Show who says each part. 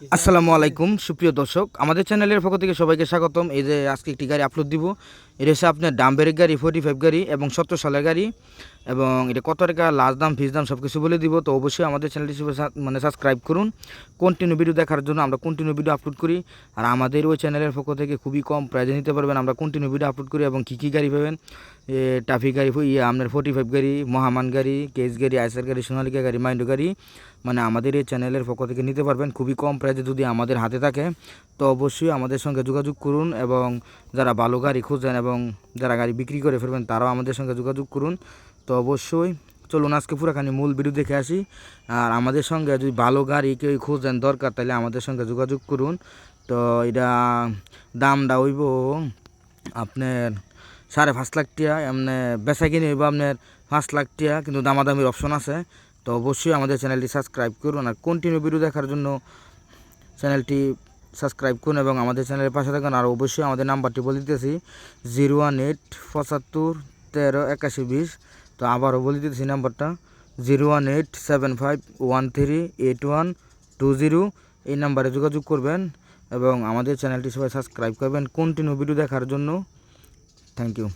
Speaker 1: আসসালামু আলাইকুম, সুপ্রিয় দর্শক। আমাদের চ্যানেলের পক্ষ থেকে সবাইকে স্বাগতম। এই যে আজকে একটি গাড়ি আপলোড দিব, এটা হচ্ছে আপনার ডাম্বের গাড়ি ফোর্টি ফাইভ গাড়ি এবং সত্তর সালের গাড়ি এবং এটা কত টাকা লাস্ট দাম, ফিস দাম সব কিছু বলে দিব। তো অবশ্যই আমাদের চ্যানেলটি মানে সাবস্ক্রাইব করুন। কন্টিনিউ ভিডিও দেখার জন্য আমরা কন্টিনিউ ভিডিও আপলোড করি। আর আমাদের ওই চ্যানেলের পক্ষ থেকে খুবই কম প্রাইজে নিতে পারবেন। আমরা কন্টিনিউ ভিডিও আপলোড করি এবং কী কী গাড়ি পাবেন টাফি গাড়ি ইয়ে আপনার ফোর্টি ফাইভ গাড়ি, মহামান গাড়ি কেস গাড়ি আইসার গাড়ি সোনালিকা গাড়ি, মাইন্ডো গাড়ি মানে আমাদের এই চ্যানেলের পক্ষ থেকে নিতে পারবেন। খুবই কম প্রাইসে যদি আমাদের হাতে থাকে, তো অবশ্যই আমাদের সঙ্গে যোগাযোগ করুন এবং যারা ভালো গাড়ি খুঁজেন এবং যারা গাড়ি বিক্রি করে ফেলবেন, তারাও আমাদের সঙ্গে যোগাযোগ করুন। তো অবশ্যই চলুন আজকে পুরাখানি মূল ভিডিও দেখে আসি। আর আমাদের সঙ্গে যদি ভালো গাড়ি কেউ খুঁজেন দরকার, তাহলে আমাদের সঙ্গে যোগাযোগ করুন। তো এটা দামটা হইব আপনার সাড়ে পাঁচ লাখ টিয়া, এমনি বেচা কিনে হইব আপনার পাঁচ লাখ টিয়া, কিন্তু দামাদামির অপশন আছে। তো অবশ্যই আমাদের চ্যানেলটি সাবস্ক্রাইব করুন আর কন্টিনিউ ভিডিও দেখার জন্য চ্যানেলটি সাবস্ক্রাইব করুন এবং আমাদের চ্যানেলের পাশে থাকুন। আর অবশ্যই আমাদের নাম্বারটি বলে দিতেছি জিরো ওয়ান এইট পঁচাত্তর তেরো একাশি বিশ তো আবারও বলে দিতেছি নাম্বারটা zero one eight seven five one three eight one two zero এই নাম্বারে যোগাযোগ করবেন এবং আমাদের চ্যানেলটি সবাই সাবস্ক্রাইব করবেন কন্টিনিউ ভিডিও দেখার জন্য। Thank you